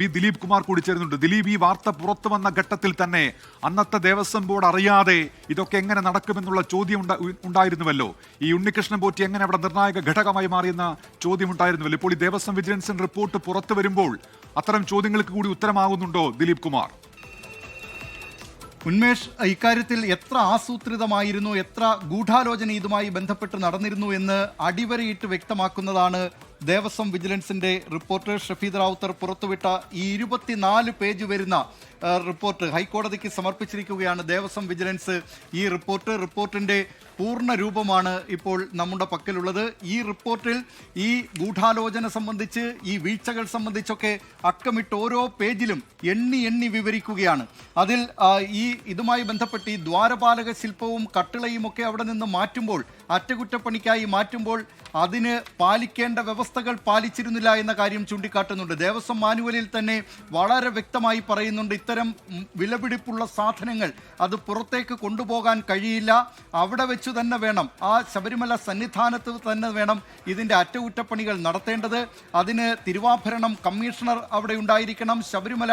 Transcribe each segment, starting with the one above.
P Dileep Kumar കൂടി ചേരുന്നുണ്ട്. ദിലീപ് ഈ വാർത്ത പുറത്തു വന്ന ഘട്ടത്തിൽ തന്നെ അന്നത്തെ ദേവസ്വം ബോർഡ് അറിയാതെ ഇതൊക്കെ എങ്ങനെ നടക്കുമെന്നുള്ള ചോദ്യം ഉണ്ടാ- ഉണ്ടായിരുന്നുവല്ലോ. ഈ ഉണ്ണികൃഷ്ണൻ പോറ്റി എങ്ങനെ അവിടെ നിർണായക ഘടകമായി മാറിയെന്ന ചോദ്യം ഉണ്ടായിരുന്നുവല്ലോ. ഇപ്പോൾ ഈ ദേവസ്വം വിജിലൻസിന്റെ റിപ്പോർട്ട് പുറത്തു വരുമ്പോൾ അത്തരം ചോദ്യങ്ങൾക്ക് കൂടി ഉത്തരമാകുന്നുണ്ടോ ദിലീപ് കുമാർ? ഉന്മേഷ് ഇക്കാര്യത്തിൽ എത്ര ആസൂത്രിതമായിരുന്നു എത്ര ഗൂഢാലോചന ഇതുമായി ബന്ധപ്പെട്ട് നടന്നിരുന്നു എന്ന് അടിവരയിട്ട് വ്യക്തമാക്കുന്നതാണ് ദേവസ്വം വിജിലൻസിന്റെ റിപ്പോർട്ട് ഷഫീദ് റാവുത്തർ പുറത്തുവിട്ട ഈ ഇരുപത്തിനാല് പേജ് വരുന്ന റിപ്പോർട്ട് ഹൈക്കോടതിക്ക് സമർപ്പിച്ചിരിക്കുകയാണ് ദേവസ്വം വിജിലൻസ്. ഈ റിപ്പോർട്ട് റിപ്പോർട്ടിന്റെ പൂർണ രൂപമാണ് ഇപ്പോൾ നമ്മുടെ പക്കലുള്ളത്. ഈ റിപ്പോർട്ടിൽ ഈ ഗൂഢാലോചന സംബന്ധിച്ച് ഈ വീഴ്ചകൾ സംബന്ധിച്ചൊക്കെ അക്കമിട്ട് ഓരോ പേജിലും എണ്ണി എണ്ണി വിവരിക്കുകയാണ്. അതിൽ ഈ ഇതുമായി ബന്ധപ്പെട്ട് ഈ ദ്വാരപാലക ശില്പവും കട്ടിളയും ഒക്കെ അവിടെ നിന്ന് മാറ്റുമ്പോൾ അറ്റകുറ്റപ്പണിക്കായി മാറ്റുമ്പോൾ അതിന് പാലിക്കേണ്ട വ്യവസ്ഥകൾ പാലിച്ചിരുന്നില്ല എന്ന കാര്യം ചൂണ്ടിക്കാട്ടുന്നുണ്ട്. ദേവസ്വം മാനുവലിൽ തന്നെ വളരെ വ്യക്തമായി പറയുന്നുണ്ട് ഇത്തരം വിലപിടിപ്പുള്ള സാധനങ്ങൾ അത് പുറത്തേക്ക് കൊണ്ടുപോകാൻ കഴിയില്ല. അവിടെ വെച്ച് തന്നെ വേണം. ആ ശബരിമല സന്നിധാനത്ത് തന്നെ വേണം ഇതിന്റെ അറ്റകുറ്റപ്പണികൾ നടത്തേണ്ടത്. അതിന് തിരുവാഭരണം കമ്മീഷണർ അവിടെ ഉണ്ടായിരിക്കണം. ശബരിമല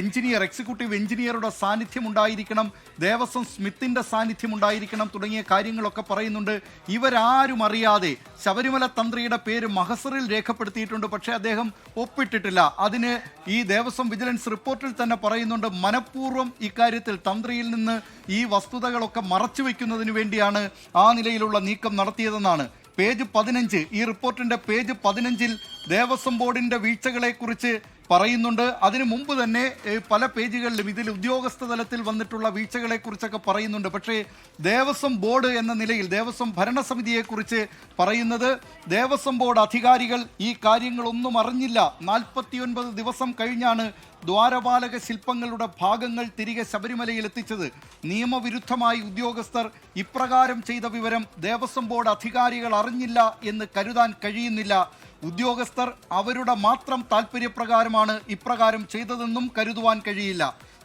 എഞ്ചിനീയർ എക്സിക്യൂട്ടീവ് എഞ്ചിനീയറുടെ സാന്നിധ്യം ഉണ്ടായിരിക്കണം. ദേവസ്വം സ്മിത്തിന്റെ സാന്നിധ്യം ഉണ്ടായിരിക്കണം തുടങ്ങിയ കാര്യങ്ങളൊക്കെ പറയുന്നുണ്ട്. ഇവരാരും അറിയാതെ ശബരിമല തന്ത്രിയുടെ പേര് മഹസറിൽ രേഖപ്പെടുത്തിയിട്ടുണ്ട് പക്ഷേ അദ്ദേഹം ഒപ്പിട്ടിട്ടില്ല. അതിന് ഈ ദേവസ്വം വിജിലൻസ് റിപ്പോർട്ടിൽ തന്നെ പറയുന്നുണ്ട് മനഃപൂർവം ഇക്കാര്യത്തിൽ തന്ത്രിയിൽ നിന്ന് ഈ വസ്തുതകളൊക്കെ മറച്ചു വെക്കുന്നതിന് വേണ്ടിയാണ് ആ നിലയിലുള്ള നീക്കം നടത്തിയതെന്നാണ്. പേജ് പതിനഞ്ച് ഈ റിപ്പോർട്ടിന്റെ പേജ് പതിനഞ്ചിൽ ദേവസ്വം ബോർഡിന്റെ വീഴ്ചകളെ കുറിച്ച് പറയുന്നുണ്ട്. അതിനു മുമ്പ് തന്നെ പല പേജുകളിലും ഇതിൽ ഉദ്യോഗസ്ഥ തലത്തിൽ വന്നിട്ടുള്ള വീഴ്ചകളെ കുറിച്ചൊക്കെ പറയുന്നുണ്ട്. പക്ഷേ ദേവസ്വം ബോർഡ് എന്ന നിലയിൽ ദേവസ്വം ഭരണസമിതിയെക്കുറിച്ച് പറയുന്നത് ദേവസ്വം ബോർഡ് അധികാരികൾ ഈ കാര്യങ്ങളൊന്നും അറിഞ്ഞില്ല. നാൽപ്പത്തിയൊൻപത് ദിവസം കഴിഞ്ഞാണ് ദ്വാരപാലക ശില്പങ്ങളുടെ ഭാഗങ്ങൾ തിരികെ ശബരിമലയിൽ എത്തിച്ചത്. നിയമവിരുദ്ധമായി ഉദ്യോഗസ്ഥർ ഇപ്രകാരം ചെയ്ത വിവരം ദേവസ്വം ബോർഡ് അധികാരികൾ അറിഞ്ഞില്ല എന്ന് കരുതാൻ കഴിയുന്നില്ല. ഉദ്യോഗസ്ഥർ അവരുടെ മാത്രം താല്പര്യപ്രകാരമാണ് ഇപ്രകാരം ചെയ്തതെന്നും കരുതുവാൻ കഴിയില്ല.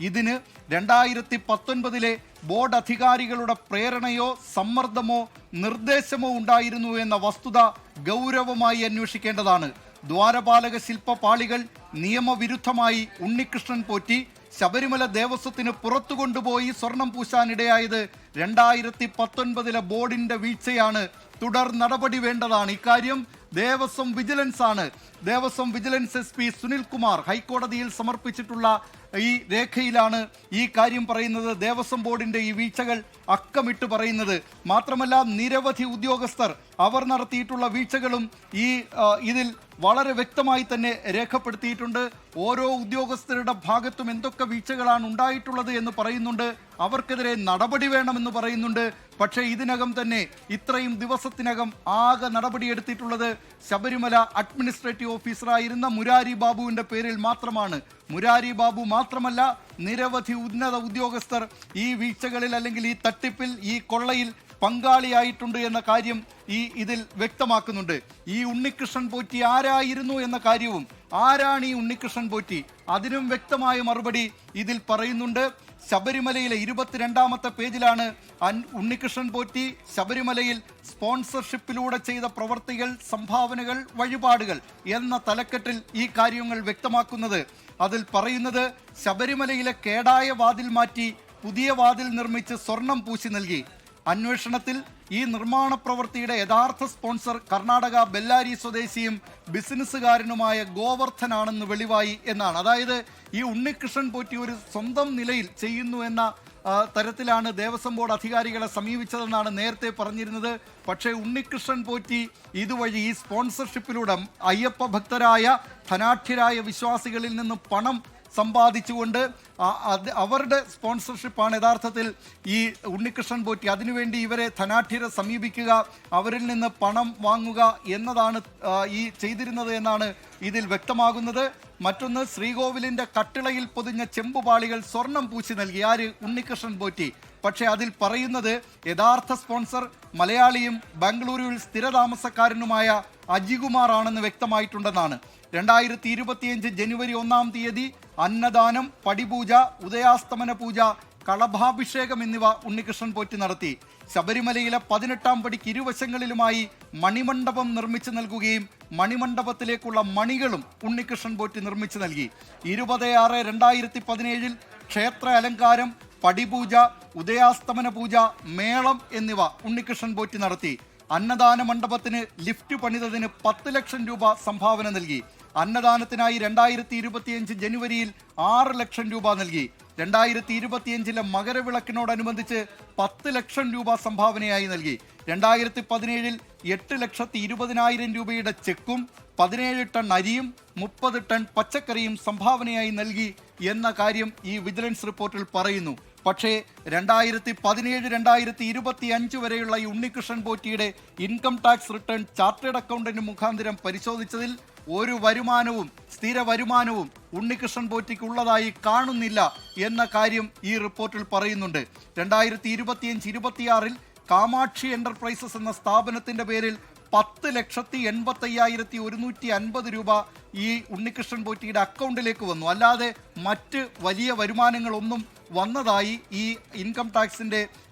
ഇതിന് രണ്ടായിരത്തി പത്തൊൻപതിലെ ബോർഡ് അധികാരികളുടെ പ്രേരണയോ സമ്മർദ്ദമോ നിർദ്ദേശമോ ഉണ്ടായിരുന്നു എന്ന വസ്തുത ഗൗരവമായി അന്വേഷിക്കേണ്ടതാണ്. ദ്വാരപാലക ശില്പപാളികൾ നിയമവിരുദ്ധമായി ഉണ്ണികൃഷ്ണൻ പോറ്റി ശബരിമല ദേവസ്വത്തിന് പുറത്തു കൊണ്ടുപോയി സ്വർണം പൂശാനിടയായത് രണ്ടായിരത്തി പത്തൊൻപതിലെ ബോർഡിന്റെ വീഴ്ചയാണ് തുടർ നടപടി വേണ്ടതാണ്. ഇക്കാര്യം ദേവസ്വം വിജിലൻസ് ആണ് Devaswom vigilance S P Sunilkumar ഹൈക്കോടതിയിൽ സമർപ്പിച്ചിട്ടുള്ള ഈ രേഖയിലാണ് ഈ കാര്യം പറയുന്നത്. ദേവസ്വം ബോർഡിന്റെ ഈ വീഴ്ചകൾ അക്കമിട്ട് പറയുന്നത്. മാത്രമല്ല നിരവധി ഉദ്യോഗസ്ഥർ അവർ നടത്തിയിട്ടുള്ള വീഴ്ചകളും ഈ ഇതിൽ വളരെ വ്യക്തമായി തന്നെ രേഖപ്പെടുത്തിയിട്ടുണ്ട്. ഓരോ ഉദ്യോഗസ്ഥരുടെ ഭാഗത്തും എന്തൊക്കെ വീഴ്ചകളാണ് ഉണ്ടായിട്ടുള്ളത് എന്ന് പറയുന്നുണ്ട്. അവർക്കെതിരെ നടപടി വേണമെന്ന് പറയുന്നുണ്ട്. പക്ഷേ ഇതിനകം തന്നെ ഇത്രയും ദിവസത്തിനകം ആകെ നടപടിയെടുത്തിട്ടുള്ളത് ശബരിമല അഡ്മിനിസ്ട്രേറ്റീവ് ഓഫീസറായിരുന്ന മുരാരി ബാബുവിന്റെ പേരിൽ മാത്രമാണ്. മുരാരി ബാബു മാത്രമല്ല നിരവധി ഉന്നത ഉദ്യോഗസ്ഥർ ഈ വീഴ്ചകളിൽ അല്ലെങ്കിൽ ഈ തട്ടിപ്പിൽ ഈ കൊള്ളയിൽ പങ്കാളിയായിട്ടുണ്ട് എന്ന കാര്യം ഈ ഇതിൽ വ്യക്തമാക്കുന്നുണ്ട്. ഈ ഉണ്ണികൃഷ്ണൻ പോറ്റി ആരായിരുന്നു എന്ന കാര്യവും ആരാണ് ഈ ഉണ്ണികൃഷ്ണൻ പോറ്റി? അതിനും വ്യക്തമായ മറുപടി ഇതിൽ പറയുന്നുണ്ട്. ശബരിമലയിലെ ഇരുപത്തിരണ്ടാമത്തെ പേജിലാണ് ഉണ്ണികൃഷ്ണൻ പോറ്റി ശബരിമലയിൽ സ്പോൺസർഷിപ്പിലൂടെ ചെയ്ത പ്രവർത്തികൾ സംഭാവനകൾ വഴിപാടുകൾ എന്ന തലക്കെട്ടിൽ ഈ കാര്യങ്ങൾ വ്യക്തമാക്കുന്നത്. അതിൽ പറയുന്നത് ശബരിമലയിലെ കേടായ വാതിൽ മാറ്റി പുതിയ വാതിൽ നിർമ്മിച്ച് സ്വർണം പൂശി നൽകി. അന്വേഷണത്തിൽ ഈ നിർമ്മാണ പ്രവൃത്തിയുടെ യഥാർത്ഥ സ്പോൺസർ കർണാടക ബെല്ലാരി സ്വദേശിയും ബിസിനസ്സുകാരനുമായ ഗോവർദ്ധനാണെന്ന് വെളിവായി എന്നാണ്. അതായത് ഈ ഉണ്ണികൃഷ്ണൻ പോറ്റി ഒരു സ്വന്തം നിലയിൽ ചെയ്യുന്നു എന്ന തരത്തിലാണ് ദേവസ്വം ബോർഡ് അധികാരികളെ സമീപിച്ചതെന്നാണ് നേരത്തെ പറഞ്ഞിരുന്നത്. പക്ഷേ ഉണ്ണികൃഷ്ണൻ പോറ്റി ഇതുവഴി ഈ സ്പോൺസർഷിപ്പിലൂടെ അയ്യപ്പ ഭക്തരായ ധനാഠ്യരായ വിശ്വാസികളിൽ നിന്ന് പണം സമ്പാദിച്ചുകൊണ്ട് അവരുടെ സ്പോൺസർഷിപ്പാണ് യഥാർത്ഥത്തിൽ ഈ ഉണ്ണികൃഷ്ണൻ പോറ്റി അതിനുവേണ്ടി ഇവരെ ധനാഠ്യരെ സമീപിക്കുക അവരിൽ നിന്ന് പണം വാങ്ങുക എന്നതാണ് ഈ ചെയ്തിരുന്നത് എന്നാണ് ഇതിൽ വ്യക്തമാകുന്നത്. മറ്റൊന്ന് ശ്രീകോവിലിന്റെ കട്ടിളയിൽ പൊതിഞ്ഞ ചെമ്പുപാളികൾ സ്വർണം പൂശി നൽകി. ആര്? ഉണ്ണികൃഷ്ണൻ പോറ്റി. പക്ഷേ അതിൽ പറയുന്നത് യഥാർത്ഥ സ്പോൺസർ മലയാളിയും ബംഗളൂരുവിൽ സ്ഥിരതാമസക്കാരനുമായ അജികുമാർ ആണെന്ന് വ്യക്തമായിട്ടുണ്ടെന്നാണ്. രണ്ടായിരത്തി ഇരുപത്തിയഞ്ച് ജനുവരി ഒന്നാം തീയതി അന്നദാനം പടിപൂജ ഉദയാസ്തമന പൂജ കളഭാഭിഷേകം എന്നിവ ഉണ്ണികൃഷ്ണൻ പോറ്റി നടത്തി. ശബരിമലയിലെ പതിനെട്ടാം പടിക്ക് ഇരുവശങ്ങളിലുമായി മണിമണ്ഡപം നിർമ്മിച്ചു നൽകുകയും മണിമണ്ഡപത്തിലേക്കുള്ള മണികളും ഉണ്ണികൃഷ്ണൻ പോറ്റി നിർമ്മിച്ചു നൽകി. ഇരുപത് ആറ് രണ്ടായിരത്തി പതിനേഴിൽ ക്ഷേത്ര അലങ്കാരം പടിപൂജ ഉദയാസ്തമന പൂജ മേളം എന്നിവ ഉണ്ണികൃഷ്ണൻ പോറ്റി നടത്തി. അന്നദാന മണ്ഡപത്തിന് ലിഫ്റ്റ് പണിതതിന് പത്ത് ലക്ഷം രൂപ സംഭാവന നൽകി. അന്നദാനത്തിനായി രണ്ടായിരത്തി ഇരുപത്തിയഞ്ച് ജനുവരിയിൽ ആറ് ലക്ഷം രൂപ നൽകി. രണ്ടായിരത്തി ഇരുപത്തിയഞ്ചിലെ മകരവിളക്കിനോടനുബന്ധിച്ച് പത്ത് ലക്ഷം രൂപ സംഭാവനയായി നൽകി. രണ്ടായിരത്തി പതിനേഴിൽ എട്ട് ലക്ഷത്തി ഇരുപതിനായിരം രൂപയുടെ ചെക്കും പതിനേഴ് ടൺ അരിയും മുപ്പത് ടൺ പച്ചക്കറിയും സംഭാവനയായി നൽകി എന്ന കാര്യം ഈ വിജിലൻസ് റിപ്പോർട്ടിൽ പറയുന്നു. പക്ഷേ രണ്ടായിരത്തി പതിനേഴ് രണ്ടായിരത്തി ഇരുപത്തി അഞ്ച് വരെയുള്ള ഈ Unnikrishnan പോറ്റിയുടെ income tax return chartered accountant മുഖാന്തരം പരിശോധിച്ചതിൽ ഒരു വരുമാനവും സ്ഥിര വരുമാനവും ഉണ്ണികൃഷ്ണൻ പോറ്റിക്ക് ഉള്ളതായി കാണുന്നില്ല എന്ന കാര്യം ഈ റിപ്പോർട്ടിൽ പറയുന്നുണ്ട്. രണ്ടായിരത്തി ഇരുപത്തിയഞ്ച് ഇരുപത്തിയാറിൽ കാമാക്ഷി എന്റർപ്രൈസസ് എന്ന സ്ഥാപനത്തിന്റെ പേരിൽ പത്ത് ലക്ഷത്തി എൺപത്തി അയ്യായിരത്തി ഒരുന്നൂറ്റി അൻപത് രൂപ ഈ ഉണ്ണികൃഷ്ണൻ പോറ്റിയുടെ അക്കൗണ്ടിലേക്ക് വന്നു. അല്ലാതെ മറ്റ് വലിയ വരുമാനങ്ങളൊന്നും വന്നതായി ഈ ഇൻകം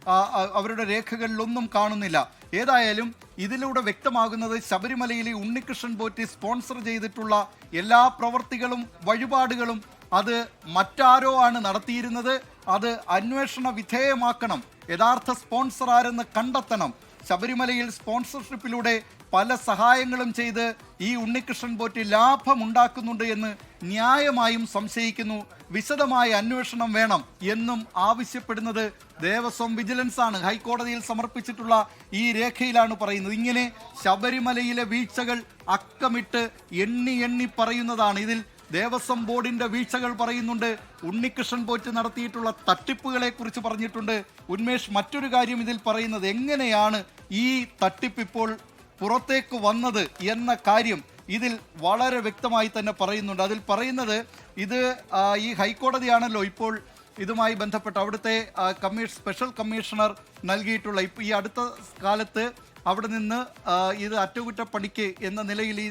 ആ, അവരുടെ രേഖകളിലൊന്നും കാണുന്നില്ല. ഏതായാലും ഇതിലൂടെ വ്യക്തമാകുന്നത് ശബരിമലയിലെ ഉണ്ണികൃഷ്ണൻ പോറ്റി സ്പോൺസർ ചെയ്തിട്ടുള്ള എല്ലാ പ്രവർത്തികളും വഴിപാടുകളും അത് മറ്റാരോ ആണ് നടത്തിയിരുന്നത്. അത് അന്വേഷണ വിധേയമാക്കണം. യഥാർത്ഥ സ്പോൺസർ ആരെന്ന് കണ്ടെത്തണം. ശബരിമലയിൽ സ്പോൺസർഷിപ്പിലൂടെ പല സഹായങ്ങളും ചെയ്ത് ഈ ഉണ്ണികൃഷ്ണൻ പോറ്റി ലാഭമുണ്ടാക്കുന്നുണ്ട് എന്ന് ന്യായമായും സംശയിക്കുന്നു. വിശദമായ അന്വേഷണം വേണം എന്നും ആവശ്യപ്പെടുന്നത് ദേവസ്വം വിജിലൻസ് ആണ്. ഹൈക്കോടതിയിൽ സമർപ്പിച്ചിട്ടുള്ള ഈ രേഖയിലാണ് പറയുന്നത്. ഇങ്ങനെ ശബരിമലയിലെ വീഴ്ചകൾ അക്കമിട്ട് എണ്ണി എണ്ണി പറയുന്നതാണ്. ഇതിൽ ദേവസ്വം ബോർഡിന്റെ വീഴ്ചകൾ പറയുന്നുണ്ട്. ഉണ്ണികൃഷ്ണൻ പോറ്റ് നടത്തിയിട്ടുള്ള തട്ടിപ്പുകളെ കുറിച്ച് പറഞ്ഞിട്ടുണ്ട്. ഉന്മേഷ് മറ്റൊരു കാര്യം ഇതിൽ പറയുന്നത് എങ്ങനെയാണ് ഈ തട്ടിപ്പ് ഇപ്പോൾ പുറത്തേക്ക് വന്നത് എന്ന കാര്യം ഇതിൽ വളരെ വ്യക്തമായി തന്നെ പറയുന്നുണ്ട്. അതിൽ പറയുന്നത് ഇത് ഈ ഹൈക്കോടതിയാണല്ലോ ഇപ്പോൾ ഇതുമായി ബന്ധപ്പെട്ട് അവിടുത്തെ കമ്മീഷ് സ്പെഷ്യൽ കമ്മീഷണർ നൽകിയിട്ടുള്ള ഇപ്പോൾ ഈ അടുത്ത കാലത്ത് അവിടെ നിന്ന് ഇത് അറ്റകുറ്റപ്പണിക്ക് എന്ന നിലയിൽ ഈ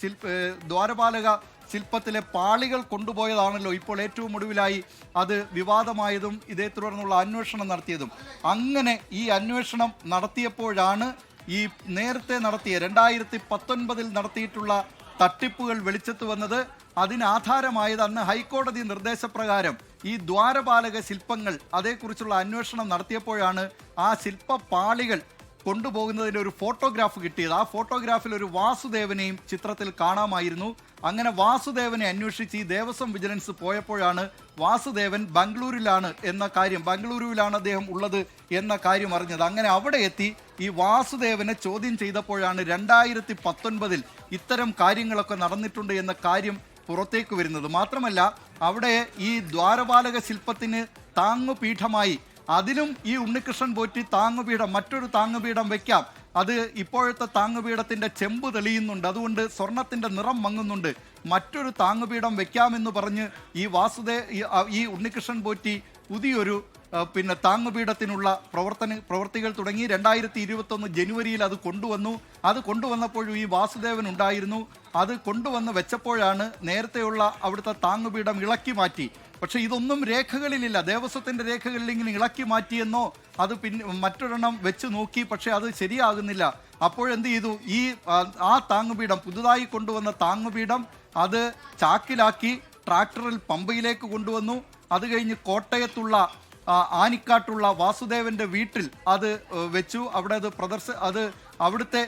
ശില്പ ദ്വാരപാലക ശില്പത്തിലെ പാളികൾ കൊണ്ടുപോയതാണല്ലോ ഇപ്പോൾ ഏറ്റവും ഒടുവിലായി അത് വിവാദമായതും ഇതേ തുടർന്നുള്ള അന്വേഷണം നടത്തിയതും. അങ്ങനെ ഈ അന്വേഷണം നടത്തിയപ്പോഴാണ് ഈ നേരത്തെ നടത്തിയ രണ്ടായിരത്തി പത്തൊൻപതിൽ നടത്തിയിട്ടുള്ള തട്ടിപ്പുകൾ വെളിച്ചത്ത് വന്നത് അതിനാധാരമായത് അന്ന് ഹൈക്കോടതി നിർദ്ദേശപ്രകാരം ഈ ദ്വാരപാലക ശില്പങ്ങൾ അതേക്കുറിച്ചുള്ള അന്വേഷണം നടത്തിയപ്പോഴാണ് ആ ശില്പപാളികൾ കൊണ്ടുപോകുന്നതിന്റെ ഒരു ഫോട്ടോഗ്രാഫ് കിട്ടിയത്. ആ ഫോട്ടോഗ്രാഫിൽ ഒരു വാസുദേവനെയും ചിത്രത്തിൽ കാണാമായിരുന്നു. അങ്ങനെ വാസുദേവനെ അന്വേഷിച്ച് ഈ ദേവസ്വം വിജിലൻസ് പോയപ്പോഴാണ് വാസുദേവൻ ബംഗളൂരിലാണ് എന്ന കാര്യം ബംഗളൂരുവിലാണ് അദ്ദേഹം ഉള്ളത് എന്ന കാര്യം അറിഞ്ഞത്. അങ്ങനെ അവിടെ എത്തി ഈ വാസുദേവനെ ചോദ്യം ചെയ്തപ്പോഴാണ് രണ്ടായിരത്തി പത്തൊൻപതിൽ ഇത്തരം കാര്യങ്ങളൊക്കെ നടന്നിട്ടുണ്ട് എന്ന കാര്യം പുറത്തേക്ക് വരുന്നത്. മാത്രമല്ല അവിടെ ഈ ദ്വാരപാലക ശില്പത്തിന് താങ്ങുപീഠമായി അതിലും ഈ ഉണ്ണികൃഷ്ണൻ പോറ്റി താങ്ങുപീഠം മറ്റൊരു താങ്ങുപീഠം വെക്കാം. അത് ഇപ്പോഴത്തെ താങ്ങുപീഠത്തിന്റെ ചെമ്പ് തെളിയുന്നുണ്ട്. അതുകൊണ്ട് സ്വർണത്തിന്റെ നിറം മങ്ങുന്നുണ്ട്. മറ്റൊരു താങ്ങുപീഠം വെക്കാമെന്ന് പറഞ്ഞ് ഈ വാസുദേ ഈ- ഉണ്ണികൃഷ്ണൻ പോറ്റി പുതിയൊരു പിന്നെ താങ്ങുപീഠത്തിനുള്ള പ്രവർത്തന പ്രവർത്തികൾ തുടങ്ങി രണ്ടായിരത്തി ഇരുപത്തൊന്ന് ജനുവരിയിൽ അത് കൊണ്ടുവന്നു. അത് കൊണ്ടുവന്നപ്പോഴും ഈ വാസുദേവൻ ഉണ്ടായിരുന്നു. അത് കൊണ്ടുവന്ന് വെച്ചപ്പോഴാണ് നേരത്തെയുള്ള അവിടുത്തെ താങ്ങുപീഠം ഇളക്കി മാറ്റി. പക്ഷേ ഇതൊന്നും രേഖകളിലില്ല. ദേവസ്വത്തിന്റെ രേഖകളിൽ ഇങ്ങനെ ഇളക്കി മാറ്റിയെന്നോ അത് പിന്നെ മറ്റൊരെണ്ണം വെച്ച് നോക്കി. പക്ഷേ അത് ശരിയാകുന്നില്ല. അപ്പോഴെന്ത് ചെയ്തു? ഈ ആ, താങ്ങുപീഠം പുതുതായി കൊണ്ടുവന്ന താങ്ങുപീഠം അത് ചാക്കിലാക്കി ട്രാക്ടറിൽ പമ്പയിലേക്ക് കൊണ്ടുവന്നു. അത് കഴിഞ്ഞ് കോട്ടയത്തുള്ള ആനിക്കാട്ടുള്ള വാസുദേവന്റെ വീട്ടിൽ അത് വെച്ചു. അവിടെ അത് പ്രദർശ അത് അവിടുത്തെ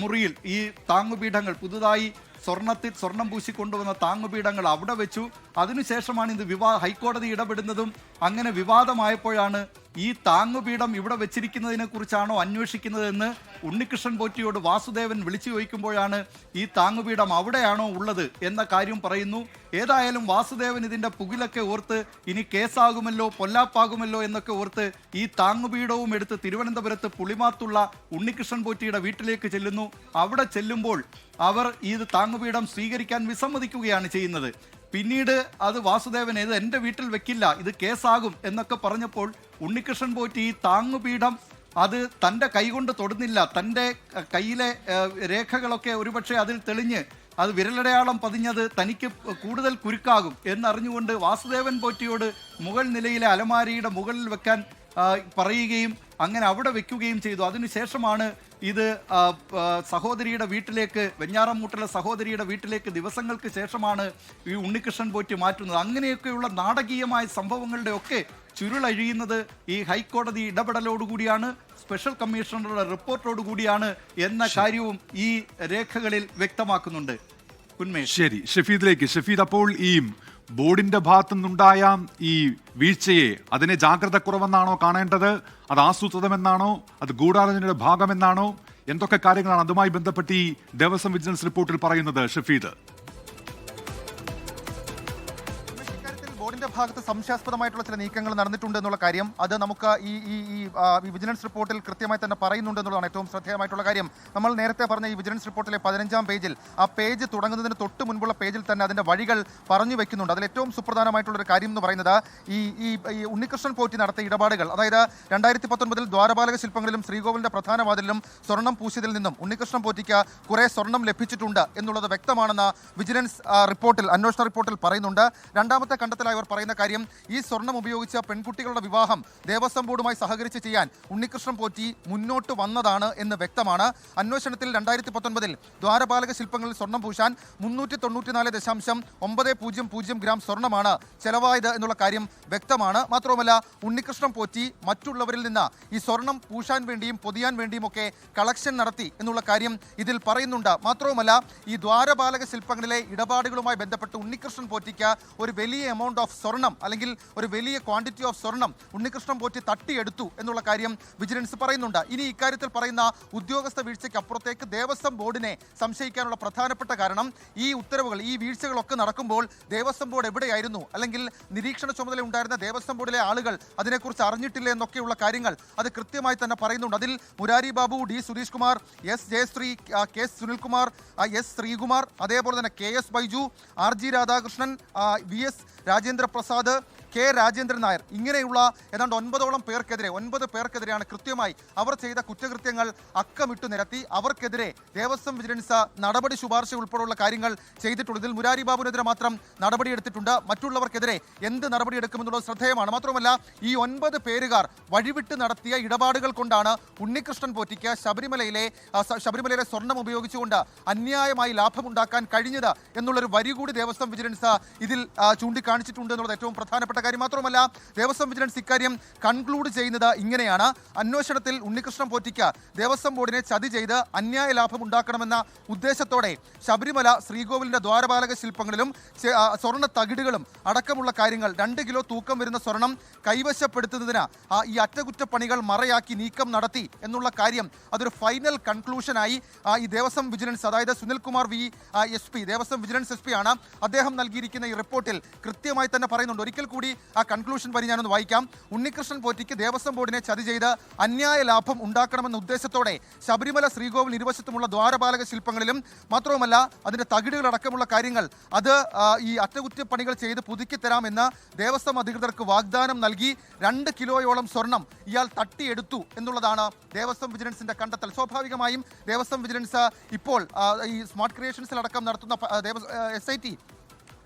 മുറിയിൽ ഈ താങ്ങുപീഠങ്ങൾ പുതുതായി സ്വർണത്തിൽ സ്വർണം പൂശി കൊണ്ടുവന്ന താങ്ങുപീഠങ്ങൾ അവിടെ വെച്ചു. അതിനുശേഷമാണ് ഇത് വിവാ ഹൈക്കോടതി ഇടപെടുന്നതും. അങ്ങനെ വിവാദമായപ്പോഴാണ് ഈ താങ്ങുപീഠം ഇവിടെ വെച്ചിരിക്കുന്നതിനെ കുറിച്ചാണോ അന്വേഷിക്കുന്നതെന്ന് ഉണ്ണികൃഷ്ണൻ പോറ്റിയോട് വാസുദേവൻ വിളിച്ചു ചോദിക്കുമ്പോഴാണ് ഈ താങ്ങുപീഠം അവിടെയാണോ ഉള്ളത് എന്ന കാര്യം പറയുന്നു. ഏതായാലും വാസുദേവൻ ഇതിന്റെ പുകിലൊക്കെ ഓർത്ത് ഇനി കേസാകുമല്ലോ പൊല്ലാപ്പാകുമല്ലോ എന്നൊക്കെ ഓർത്ത് ഈ താങ്ങുപീഠവും എടുത്ത് തിരുവനന്തപുരത്ത് പുളിമാത്തുള്ള ഉണ്ണികൃഷ്ണൻ പോറ്റിയുടെ വീട്ടിലേക്ക് ചെല്ലുന്നു. അവിടെ ചെല്ലുമ്പോൾ അവർ ഈ താങ്ങുപീഠം സ്വീകരിക്കാൻ വിസമ്മതിക്കുകയാണ് ചെയ്യുന്നത്. പിന്നീട് അത് വാസുദേവൻ ഇത് എന്റെ വീട്ടിൽ വെക്കില്ല ഇത് കേസാകും എന്നൊക്കെ പറഞ്ഞപ്പോൾ ഉണ്ണികൃഷ്ണൻ പോറ്റി ഈ താങ്ങുപീഠം അത് തന്റെ കൈകൊണ്ട് തൊടുന്നില്ല. തന്റെ കയ്യിലെ രേഖകളൊക്കെ ഒരുപക്ഷെ അതിൽ തെളിഞ്ഞ് അത് വിരലടയാളം പതിഞ്ഞത് തനിക്ക് കൂടുതൽ കുരുക്കാകും എന്നറിഞ്ഞുകൊണ്ട് വാസുദേവൻ പോറ്റിയോട് മുകൾ നിലയിലെ അലമാരിയുടെ മുകളിൽ വെക്കാൻ പറയുകയും അങ്ങനെ അവിടെ വെക്കുകയും ചെയ്തു. അതിനുശേഷമാണ് ഇത് സഹോദരിയുടെ വീട്ടിലേക്ക് വെഞ്ഞാറമൂട്ടിലെ സഹോദരിയുടെ വീട്ടിലേക്ക് ദിവസങ്ങൾക്ക് ശേഷമാണ് ഈ ഉണ്ണികൃഷ്ണൻ പോറ്റി മാറ്റുന്നത്. അങ്ങനെയൊക്കെയുള്ള നാടകീയമായ സംഭവങ്ങളുടെ ഒക്കെ ചുരുളഴിയുന്നത് ഈ ഹൈക്കോടതി ഇടപെടലോടുകൂടിയാണ് സ്പെഷ്യൽ കമ്മീഷണറുടെ റിപ്പോർട്ടോടുകൂടിയാണ് എന്ന കാര്യവും ഈ രേഖകളിൽ വ്യക്തമാക്കുന്നുണ്ട്. ഉന്മേഷ് ശരി ഷഫീദിലേക്ക്. ഷഫീദ് അപ്പോൾ ഈ ബോർഡിന്റെ ഭാഗത്തു നിന്നുണ്ടായ ഈ വീഴ്ചയെ അതിനെ ജാഗ്രത കുറവെന്നാണോ കാണേണ്ടത്? അത് ആസൂത്രിതമെന്നാണോ? അത് ഗൂഢാലോചനയുടെ ഭാഗമെന്നാണോ? എന്തൊക്കെ കാര്യങ്ങളാണ് അതുമായി ബന്ധപ്പെട്ട് ഈ ദേവസ്വം വിജിലൻസ് റിപ്പോർട്ടിൽ പറയുന്നത് ഷഫീദ്? ബോർഡിന്റെ ഭാഗത്ത് സംശയാസ്പദമായിട്ടുള്ള ചില നീക്കങ്ങൾ നടന്നിട്ടുണ്ട് എന്നുള്ള കാര്യം അത് നമുക്ക് ഈ ഈ ഈ വിജിലൻസ് റിപ്പോർട്ടിൽ കൃത്യമായി തന്നെ പറയുന്നുണ്ട് എന്നുള്ളതാണ് ഏറ്റവും ശ്രദ്ധേയമായിട്ടുള്ള കാര്യം. നമ്മൾ നേരത്തെ പറഞ്ഞ ഈ വിജിലൻസ് റിപ്പോർട്ടിലെ പതിനഞ്ചാം പേജിൽ ആ പേജ് തുടങ്ങുന്നതിന് തൊട്ട് മുൻപുള്ള പേജിൽ തന്നെ അതിന്റെ വഴികൾ പറഞ്ഞു വെക്കുന്നുണ്ട്. അതിൽ ഏറ്റവും സുപ്രധാനമായിട്ടുള്ള ഒരു കാര്യം എന്ന് പറയുന്നത് ഈ ഈ ഉണ്ണികൃഷ്ണൻ പോറ്റി നടത്തിയ ഇടപാടുകൾ. അതായത് രണ്ടായിരത്തി പത്തൊൻപതിൽ ദ്വാരപാലക ശില്പങ്ങളിലും ശ്രീകോവിലിന്റെ പ്രധാന വാതിലിലും സ്വർണം പൂശിയതിൽ നിന്നും ഉണ്ണികൃഷ്ണൻ പോറ്റിക്ക് കുറെ സ്വർണം ലഭിച്ചിട്ടുണ്ട് എന്നുള്ളത് വ്യക്തമാണെന്ന് വിജിലൻസ് റിപ്പോർട്ടിൽ അന്വേഷണ റിപ്പോർട്ടിൽ പറയുന്നുണ്ട്. രണ്ടാമത്തെ കണ്ടെത്തലായി അവർ പറയുന്ന കാര്യം ഈ സ്വർണം ഉപയോഗിച്ച പെൺകുട്ടികളുടെ വിവാഹം ദേവസ്വം ബോർഡുമായി സഹകരിച്ച് ചെയ്യാൻ ഉണ്ണികൃഷ്ണൻ പോറ്റി മുന്നോട്ട് വന്നതാണ് എന്ന് വ്യക്തമാണ്. അന്വേഷണത്തിൽ രണ്ടായിരത്തി പത്തൊൻപതിൽ ദ്വാരപാലക ശില്പങ്ങളിൽ സ്വർണം പൂശാൻ മുന്നൂറ്റി തൊണ്ണൂറ്റിനാല് ദശാംശം ഒമ്പത് പൂജ്യം പൂജ്യം ഗ്രാം സ്വർണമാണ് ചെലവായത് എന്നുള്ള കാര്യം വ്യക്തമാണ്. മാത്രവുമല്ല ഉണ്ണികൃഷ്ണൻ പോറ്റി മറ്റുള്ളവരിൽ നിന്ന് ഈ സ്വർണം പൂശാൻ വേണ്ടിയും പൊതിയാൻ വേണ്ടിയുമൊക്കെ കളക്ഷൻ നടത്തി എന്നുള്ള കാര്യം ഇതിൽ പറയുന്നുണ്ട്. മാത്രവുമല്ല ഈ ദ്വാരപാലക ശില്പങ്ങളിലെ ഇടപാടുകളുമായി ബന്ധപ്പെട്ട് ഉണ്ണികൃഷ്ണൻ പോറ്റിക്ക് ഒരു വലിയ എമൗണ്ട് ഓഫ് സ്വർണം അല്ലെങ്കിൽ ഒരു വലിയ ക്വാണ്ടിറ്റി ഓഫ് സ്വർണം ഉണ്ണികൃഷ്ണൻ പോറ്റി തട്ടിയെടുത്തു എന്നുള്ള കാര്യം വിജിലൻസ് പറയുന്നുണ്ട്. ഇനി ഇക്കാര്യത്തിൽ പറയുന്ന ഉദ്യോഗസ്ഥ വീഴ്ചയ്ക്ക് അപ്പുറത്തേക്ക് ദേവസ്വം ബോർഡിനെ സംശയിക്കാനുള്ള പ്രധാനപ്പെട്ട കാരണം ഈ ഉത്തരവുകൾ ഈ വീഴ്ചകളൊക്കെ നടക്കുമ്പോൾ ദേവസ്വം ബോർഡ് എവിടെയായിരുന്നു? അല്ലെങ്കിൽ നിരീക്ഷണ ചുമതല ഉണ്ടായിരുന്ന ദേവസ്വം ബോർഡിലെ ആളുകൾ അതിനെക്കുറിച്ച് അറിഞ്ഞിട്ടില്ല എന്നൊക്കെയുള്ള കാര്യങ്ങൾ അത് കൃത്യമായി തന്നെ പറയുന്നുണ്ട്. അതിൽ Murari Babu D Suresh Kumar S Jayashree K Sunilkumar S Sreekumar അതേപോലെ തന്നെ K S Baiju R G Radhakrishnan V S Rajendra Prasad K Rajendran Nair ഇങ്ങനെയുള്ള ഏതാണ്ട് ഒൻപതോളം പേർക്കെതിരെ ഒൻപത് പേർക്കെതിരെയാണ് കൃത്യമായി അവർ ചെയ്ത കുറ്റകൃത്യങ്ങൾ അക്കമിട്ടു നിരത്തി. അവർക്കെതിരെ ദേവസ്വം വിജിലൻസ് നടപടി ശുപാർശ ഉൾപ്പെടെയുള്ള കാര്യങ്ങൾ ചെയ്തിട്ടുള്ളത്. ഇതിൽ മുരാരി ബാബുവിനെതിരെ മാത്രം നടപടിയെടുത്തിട്ടുണ്ട്. മറ്റുള്ളവർക്കെതിരെ എന്ത് നടപടിയെടുക്കുമെന്നുള്ളത് ശ്രദ്ധേയമാണ്. മാത്രമല്ല ഈ ഒൻപത് പേരുകാർ വഴിവിട്ട് നടത്തിയ ഇടപാടുകൾ കൊണ്ടാണ് ഉണ്ണികൃഷ്ണൻ പോറ്റിക്ക് ശബരിമലയിലെ ശബരിമലയിലെ സ്വർണം ഉപയോഗിച്ചുകൊണ്ട് അന്യായമായി ലാഭമുണ്ടാക്കാൻ കഴിഞ്ഞത് എന്നുള്ളൊരു വരി കൂടി ദേവസ്വം വിജിലൻസ് ഇതിൽ ചൂണ്ടിക്കാണിച്ചിട്ടുണ്ട് എന്നുള്ളത് ഏറ്റവും പ്രധാനപ്പെട്ട കാര്യം മാത്രമല്ല ദേവസ്വം വിജിലൻസ് ഇക്കാര്യം കൺക്ലൂഡ് ചെയ്യുന്നത് ഇങ്ങനെയാണ്. അന്വേഷണത്തിൽ ഉണ്ണികൃഷ്ണൻ പോറ്റിക്ക് ദേവസ്വം ബോർഡിനെ ചതി ചെയ്ത് അന്യായ ലാഭം ഉണ്ടാക്കണമെന്ന ഉദ്ദേശത്തോടെ ശബരിമല ശ്രീകോവിലിന്റെ ദ്വാരപാലക ശില്പങ്ങളിലും സ്വർണ തകിടുകളും അടക്കമുള്ള കാര്യങ്ങൾ രണ്ട് കിലോ തൂക്കം വരുന്ന സ്വർണം കൈവശപ്പെടുത്തുന്നതിന് ഈ അറ്റകുറ്റപ്പണികൾ മറയാക്കി നീക്കം നടത്തി എന്നുള്ള കാര്യം അതൊരു ഫൈനൽ കൺക്ലൂഷനായി ഈ ദേവസ്വം വിജിലൻസ് അതായത് Sunilkumar V S P Devaswom vigilance S P ആണ് അദ്ദേഹം നൽകിയിരിക്കുന്ന ഈ റിപ്പോർട്ടിൽ കൃത്യമായി തന്നെ പറയുന്നുണ്ട്. ഒരിക്കൽ കൂടി ആ കൺക്ലൂഷൻ വരി ഞാനൊന്ന് വായിക്കാം. ഉണ്ണികൃഷ്ണൻ പോറ്റിക്ക് ദേവസ്വം ബോർഡിനെ ചതി ചെയ്ത് അന്യായ ലാഭം ഉണ്ടാക്കണമെന്ന ഉദ്ദേശത്തോടെ ശബരിമല ശ്രീകോവിൽ ഇരുവശത്തുമുള്ള ദ്വാരപാലക ശില്പങ്ങളിലും മാത്രവുമല്ല അതിന്റെ തകിടുകളടക്കമുള്ള കാര്യങ്ങൾ അത് ഈ അറ്റകുറ്റപ്പണികൾ ചെയ്ത് പുതുക്കി തരാമെന്ന് ദേവസ്വം അധികൃതർക്ക് വാഗ്ദാനം നൽകി രണ്ട് കിലോയോളം സ്വർണം ഇയാൾ തട്ടിയെടുത്തു എന്നുള്ളതാണ് ദേവസ്വം വിജിലൻസിന്റെ കണ്ടെത്തൽ. സ്വാഭാവികമായും ദേവസ്വം വിജിലൻസ് ഇപ്പോൾ ഈ സ്മാർട്ട് ക്രിയേഷൻസിലടക്കം നടത്തുന്ന എസ് ഐ ടി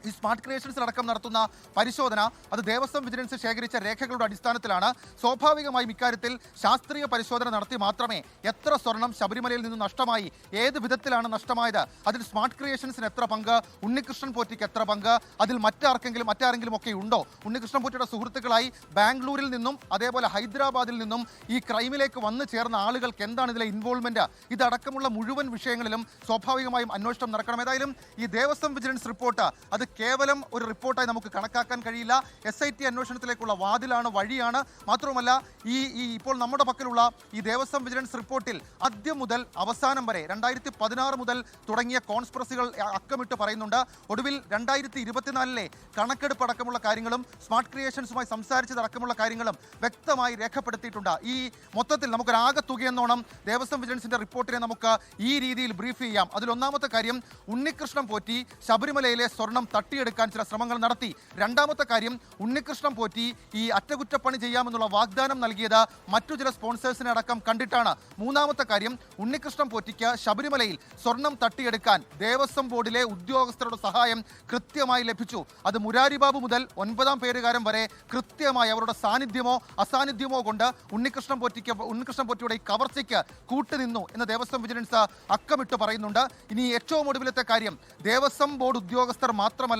ഈ സ്മാർട്ട് ക്രിയേഷൻസിലടക്കം നടത്തുന്ന പരിശോധന അത് ദേവസ്വം വിജിലൻസ് ശേഖരിച്ച രേഖകളുടെ അടിസ്ഥാനത്തിലാണ്. സ്വാഭാവികമായും ഇക്കാര്യത്തിൽ ശാസ്ത്രീയ പരിശോധന നടത്തി മാത്രമേ എത്ര സ്വർണം ശബരിമലയിൽ നിന്ന് നഷ്ടമായി ഏത് വിധത്തിലാണ് നഷ്ടമായത് അതിൽ സ്മാർട്ട് ക്രിയേഷൻസിന് എത്ര പങ്ക് ഉണ്ണികൃഷ്ണൻ പോറ്റിക്ക് എത്ര പങ്ക് അതിൽ മറ്റാർക്കെങ്കിലും മറ്റാരെങ്കിലും ഒക്കെ ഉണ്ടോ? ഉണ്ണികൃഷ്ണൻ പോറ്റിയുടെ സുഹൃത്തുക്കളായി ബാംഗ്ലൂരിൽ നിന്നും അതേപോലെ ഹൈദരാബാദിൽ നിന്നും ഈ ക്രൈമിലേക്ക് വന്നു ചേർന്ന ആളുകൾക്ക് എന്താണ് ഇതിലെ ഇൻവോൾവ്മെന്റ് ഇതടക്കമുള്ള മുഴുവൻ വിഷയങ്ങളിലും സ്വാഭാവികമായും അന്വേഷണം നടക്കണം. ഏതായാലും ഈ ദേവസ്വം വിജിലൻസ് റിപ്പോർട്ട് അത് കേവലം ഒരു റിപ്പോർട്ടായി നമുക്ക് കണക്കാക്കാൻ കഴിയില്ല. എസ് ഐ ടി അന്വേഷണത്തിലേക്കുള്ള വാതിലാണ് വഴിയാണ്. മാത്രവുമല്ല ഈ ഈ ഇപ്പോൾ നമ്മുടെ പക്കലുള്ള ഈ ദേവസ്വം വിജിലൻസ് റിപ്പോർട്ടിൽ ആദ്യം മുതൽ അവസാനം വരെ രണ്ടായിരത്തി പതിനാറ് മുതൽ തുടങ്ങിയ കോൺസ്പ്രസികൾ അക്കമിട്ട് പറയുന്നുണ്ട്. ഒടുവിൽ രണ്ടായിരത്തി ഇരുപത്തിനാലിലെ കണക്കെടുപ്പ് അടക്കമുള്ള കാര്യങ്ങളും സ്മാർട്ട് ക്രിയേഷൻസുമായി സംസാരിച്ചതടക്കമുള്ള കാര്യങ്ങളും വ്യക്തമായി രേഖപ്പെടുത്തിയിട്ടുണ്ട്. ഈ മൊത്തത്തിൽ നമുക്കൊരാകെ തുകയെന്നോണം ദേവസ്വം വിജിലൻസിന്റെ റിപ്പോർട്ടിനെ നമുക്ക് ഈ രീതിയിൽ ബ്രീഫ് ചെയ്യാം. അതിലൊന്നാമത്തെ കാര്യം ഉണ്ണികൃഷ്ണൻ പോറ്റി ശബരിമലയിലെ സ്വർണം തട്ടിയെടുക്കാൻ ചില ശ്രമങ്ങൾ നടത്തി. രണ്ടാമത്തെ കാര്യം ഉണ്ണികൃഷ്ണൻ പോറ്റി ഈ അറ്റകുറ്റപ്പണി ചെയ്യാമെന്നുള്ള വാഗ്ദാനം നൽകിയത് മറ്റു ചില സ്പോൺസേഴ്സിനെ അടക്കം കണ്ടിട്ടാണ്. മൂന്നാമത്തെ കാര്യം ഉണ്ണികൃഷ്ണൻ പോറ്റിക്ക് ശബരിമലയിൽ സ്വർണം തട്ടിയെടുക്കാൻ ദേവസ്വം ബോർഡിലെ ഉദ്യോഗസ്ഥരുടെ സഹായം കൃത്യമായി ലഭിച്ചു. അത് മുരാരി ബാബു മുതൽ ഒൻപതാം പേരുകാരൻ വരെ കൃത്യമായി അവരുടെ സാന്നിധ്യമോ അസാന്നിധ്യമോ കൊണ്ട് ഉണ്ണികൃഷ്ണൻ പോറ്റിക്ക് ഉണ്ണികൃഷ്ണൻ പോറ്റിയുടെ ഈ കവർച്ചയ്ക്ക് കൂട്ടുനിന്നു എന്ന് ദേവസ്വം വിജിലൻസ് അക്കമിട്ട് പറയുന്നുണ്ട്. ഇനി ഏറ്റവും ഒടുവിലത്തെ കാര്യം ദേവസ്വം ബോർഡ് ഉദ്യോഗസ്ഥർ മാത്രമല്ല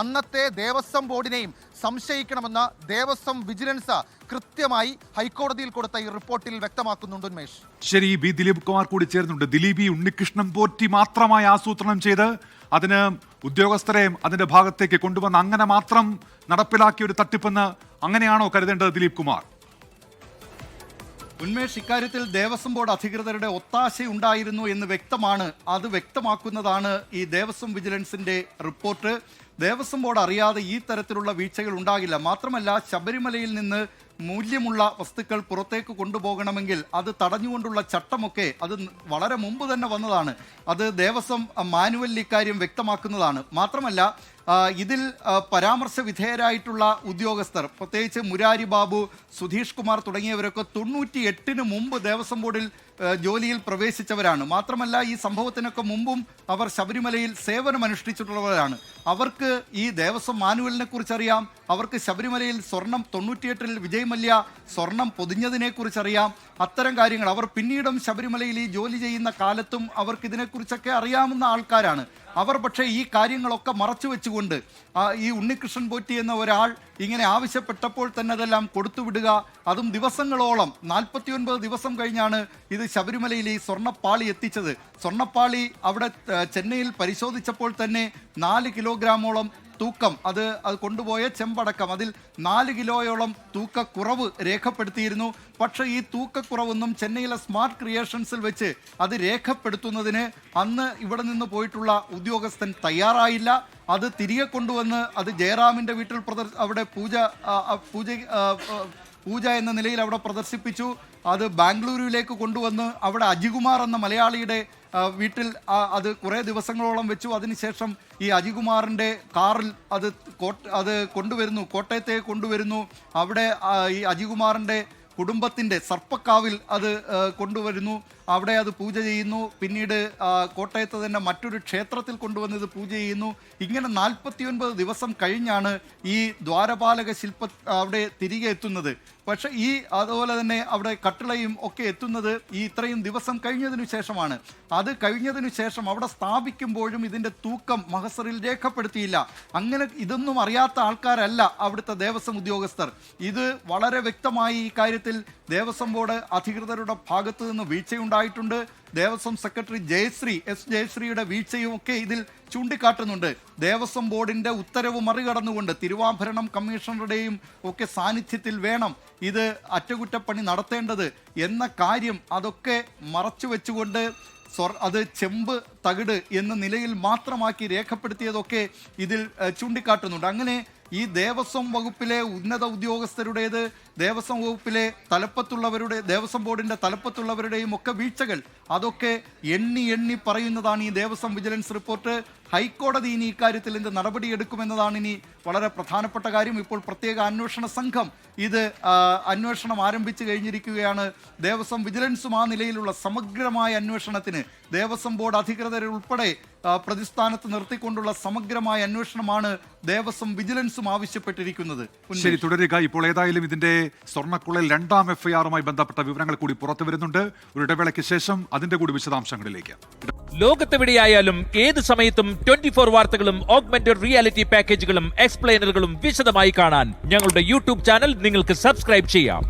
അന്നത്തെ ദേവസ്വം ബോർഡിനെയും സംശയിക്കണമെന്ന് ദേവസ്വം വിജിലൻസ് കൃത്യമായി ഹൈക്കോടതിയിൽ കൊടുത്ത ഈ റിപ്പോർട്ടിൽ വ്യക്തമാക്കുന്നുണ്ട് ഉന്മേഷ്. ശരി ബി ദിലീപ് കുമാർ കൂടി ചേരുന്നുണ്ട്. ദിലീപ് ഈ ഉണ്ണികൃഷ്ണൻ പോറ്റി മാത്രമായി ആസൂത്രണം ചെയ്ത് അതിന് ഉദ്യോഗസ്ഥരെയും അതിന്റെ ഭാഗത്തേക്ക് കൊണ്ടുവന്ന് അങ്ങനെ മാത്രം നടപ്പിലാക്കിയ ഒരു തട്ടിപ്പെന്ന് അങ്ങനെയാണോ കരുതേണ്ടത് ദിലീപ് കുമാർ? ഉന്മേഷ് ഇക്കാര്യത്തിൽ ദേവസ്വം ബോർഡ് അധികൃതരുടെ ഒത്താശയുണ്ടായിരുന്നു എന്ന് വ്യക്തമാണ്. അത് വ്യക്തമാക്കുന്നതാണ് ഈ ദേവസ്വം വിജിലൻസിന്റെ റിപ്പോർട്ട്. ദേവസ്വം ബോർഡ് അറിയാതെ ഈ തരത്തിലുള്ള വീഴ്ചകൾ ഉണ്ടാകില്ല. മാത്രമല്ല ശബരിമലയിൽ നിന്ന് മൂല്യമുള്ള വസ്തുക്കൾ പുറത്തേക്ക് കൊണ്ടുപോകണമെങ്കിൽ അത് തടഞ്ഞുകൊണ്ടുള്ള ചട്ടമൊക്കെ അത് വളരെ മുമ്പ് തന്നെ വന്നതാണ്. അത് ദേവസ്വം മാനുവലിൽ ഇക്കാര്യം വ്യക്തമാക്കുന്നതാണ്. മാത്രമല്ല ഇതിൽ പരാമർശ വിധേയരായിട്ടുള്ള ഉദ്യോഗസ്ഥർ പ്രത്യേകിച്ച് മുരാരി ബാബു സുധീഷ് കുമാർ തുടങ്ങിയവരൊക്കെ തൊണ്ണൂറ്റി എട്ടിന് മുമ്പ് ദേവസ്വം ബോർഡിൽ ജോലിയിൽ പ്രവേശിച്ചവരാണ്. മാത്രമല്ല ഈ സംഭവത്തിനൊക്കെ മുമ്പും അവർ ശബരിമലയിൽ സേവനമനുഷ്ഠിച്ചിട്ടുള്ളവരാണ് അവർക്ക് ഈ ദേവസ്വം മാനുവലിനെ കുറിച്ചറിയാം. അവർക്ക് ശബരിമലയിൽ സ്വർണം തൊണ്ണൂറ്റിയെട്ടിൽ വിജയ് മല്യ സ്വർണം പൊതിഞ്ഞതിനെ കുറിച്ചറിയാം അത്തരം കാര്യങ്ങൾ. അവർ പിന്നീടും ശബരിമലയിൽ ഈ ജോലി ചെയ്യുന്ന കാലത്തും അവർക്ക് ഇതിനെക്കുറിച്ചൊക്കെ അറിയാവുന്ന ആൾക്കാരാണ്. അവർ പക്ഷേ ഈ കാര്യങ്ങളൊക്കെ മറച്ചു വെച്ചുകൊണ്ട് ഈ ഉണ്ണികൃഷ്ണൻ പോറ്റി എന്ന ഒരാൾ ഇങ്ങനെ ആവശ്യപ്പെട്ടപ്പോൾ തന്നെ അതെല്ലാം കൊടുത്തുവിടുക അതും ദിവസങ്ങളോളം നാൽപ്പത്തിയൊൻപത് ദിവസം കഴിഞ്ഞാണ് ഇത് ശബരിമലയിൽ ഈ സ്വർണപ്പാളി എത്തിച്ചത്. സ്വർണപ്പാളി അവിടെ ചെന്നൈയിൽ പരിശോധിച്ചപ്പോൾ തന്നെ നാല് കിലോഗ്രാമോളം തൂക്കം. അത് അത് കൊണ്ടുപോയ ചെമ്പടക്കം. അതിൽ നാല് കിലോയോളം തൂക്കക്കുറവ് രേഖപ്പെടുത്തിയിരുന്നു. പക്ഷേ ഈ തൂക്കക്കുറവൊന്നും ചെന്നൈയിലെ സ്മാർട്ട് ക്രിയേഷൻസിൽ വെച്ച് അത് രേഖപ്പെടുത്തുന്നതിന് അന്ന് ഇവിടെ നിന്ന് പോയിട്ടുള്ള ഉദ്യോഗസ്ഥൻ തയ്യാറായില്ല. അത് തിരികെ കൊണ്ടുവന്ന് അത് ജയറാമിന്റെ വീട്ടിൽ പ്രദർ അവിടെ പൂജ പൂജ പൂജ എന്ന നിലയിൽ അവിടെ പ്രദർശിപ്പിച്ചു. അത് ബാംഗ്ലൂരുവിലേക്ക് കൊണ്ടുവന്ന് അവിടെ അജികുമാർ എന്ന മലയാളിയുടെ വീട്ടിൽ അത് കുറേ ദിവസങ്ങളോളം വെച്ചു. അതിനുശേഷം ഈ അജികുമാറിന്റെ കാറിൽ അത് കോട്ട അത് കൊണ്ടുവരുന്നു കോട്ടയത്തേക്ക് കൊണ്ടുവരുന്നു. അവിടെ ഈ അജികുമാറിന്റെ കുടുംബത്തിന്റെ സർപ്പക്കാവിൽ അത് കൊണ്ടുവരുന്നു. അവിടെ അത് പൂജ ചെയ്യുന്നു. പിന്നീട് കോട്ടയത്ത് തന്നെ മറ്റൊരു ക്ഷേത്രത്തിൽ കൊണ്ടുവന്ന് ഇത് പൂജ ചെയ്യുന്നു. ഇങ്ങനെ നാൽപ്പത്തിയൊൻപത് ദിവസം കഴിഞ്ഞാണ് ഈ ദ്വാരപാലക ശില്പ അവിടെ തിരികെ എത്തുന്നത്. പക്ഷേ ഈ അതുപോലെ തന്നെ അവിടെ കട്ടിളയും ഒക്കെ എത്തുന്നത് ഈ ഇത്രയും ദിവസം കഴിഞ്ഞതിനു ശേഷമാണ്. അത് കഴിഞ്ഞതിനു ശേഷം അവിടെ സ്ഥാപിക്കുമ്പോഴും ഇതിന്റെ തൂക്കം മഹസറിൽ രേഖപ്പെടുത്തിയില്ല. അങ്ങനെ ഇതൊന്നും അറിയാത്ത ആൾക്കാരല്ല അവിടുത്തെ ദേവസ്വം ഉദ്യോഗസ്ഥർ. ഇത് വളരെ വ്യക്തമായി ഈ കാര്യത്തിൽ ദേവസ്വം ബോർഡ് അധികൃതരുടെ ഭാഗത്തു നിന്ന് വീഴ്ചയുണ്ടായിട്ടുണ്ട് ദേവസ്വം സെക്രട്ടറി ജയശ്രീ എസ് ജയശ്രീയുടെ വീഴ്ചയും ഒക്കെ ഇതിൽ ചൂണ്ടിക്കാട്ടുന്നുണ്ട്. ദേവസ്വം ബോർഡിന്റെ ഉത്തരവ് മറികടന്നുകൊണ്ട് തിരുവാഭരണം കമ്മീഷണറുടെയും ഒക്കെ സാന്നിധ്യത്തിൽ വേണം ഇത് അറ്റകുറ്റപ്പണി നടത്തേണ്ടത് എന്ന കാര്യം അതൊക്കെ മറച്ചു വെച്ചുകൊണ്ട് സ്വർ അത് ചെമ്പ് തകിട് എന്ന നിലയിൽ മാത്രമാക്കി രേഖപ്പെടുത്തിയതൊക്കെ ഇതിൽ ചൂണ്ടിക്കാട്ടുന്നുണ്ട്. അങ്ങനെ ഈ ദേവസ്വം വകുപ്പിലെ ഉന്നത ഉദ്യോഗസ്ഥരുടേത് ദേവസ്വം വകുപ്പിലെ തലപ്പത്തുള്ളവരുടെ ദേവസ്വം ബോർഡിന്റെ തലപ്പത്തുള്ളവരുടെയും ഒക്കെ വീഴ്ചകൾ അതൊക്കെ എണ്ണി എണ്ണി പറയുന്നതാണ് ഈ ദേവസ്വം വിജിലൻസ് റിപ്പോർട്ട്. ഹൈക്കോടതി ഇനി ഇക്കാര്യത്തിൽ എന്ത് നടപടിയെടുക്കുമെന്നതാണ് ഇനി വളരെ പ്രധാനപ്പെട്ട കാര്യം. ഇപ്പോൾ പ്രത്യേക അന്വേഷണ സംഘം ഇത് അന്വേഷണം ആരംഭിച്ചു കഴിഞ്ഞിരിക്കുകയാണ്. ദേവസ്വം വിജിലൻസും ആ നിലയിലുള്ള സമഗ്രമായ അന്വേഷണത്തിന് ദേവസ്വം ബോർഡ് അധികൃതരെ ഉൾപ്പെടെ പ്രതിസ്ഥാനത്ത് നിർത്തിക്കൊണ്ടുള്ള സമഗ്രമായ അന്വേഷണമാണ് ദേവസ്വം വിജിലൻസും ആവശ്യപ്പെട്ടിരിക്കുന്നത്. ശരി തുടരുക. ഇപ്പോൾ ഏതായാലും ഇതിന്റെ സ്വർണക്കുളയിൽ രണ്ടാം എഫ്ഐആറുമായി ബന്ധപ്പെട്ട വിവരങ്ങൾ കൂടി പുറത്തു വരുന്നുണ്ട്. ഒരു ഇടവേളയ്ക്ക് ശേഷം അതിന്റെ കൂടി വിശദാംശങ്ങളിലേക്ക്. ലോകത്തെവിടെയായാലും ഏത് സമയത്തും ട്വന്റി ഫോർ വാർത്തകളും ഓഗ്മെന്റഡ് റിയാലിറ്റി പാക്കേജുകളും എക്സ്പ്ലെയിനറുകളും വിശദമായി കാണാൻ ഞങ്ങളുടെ യൂട്യൂബ് ചാനൽ നിങ്ങൾക്ക് സബ്സ്ക്രൈബ് ചെയ്യാം.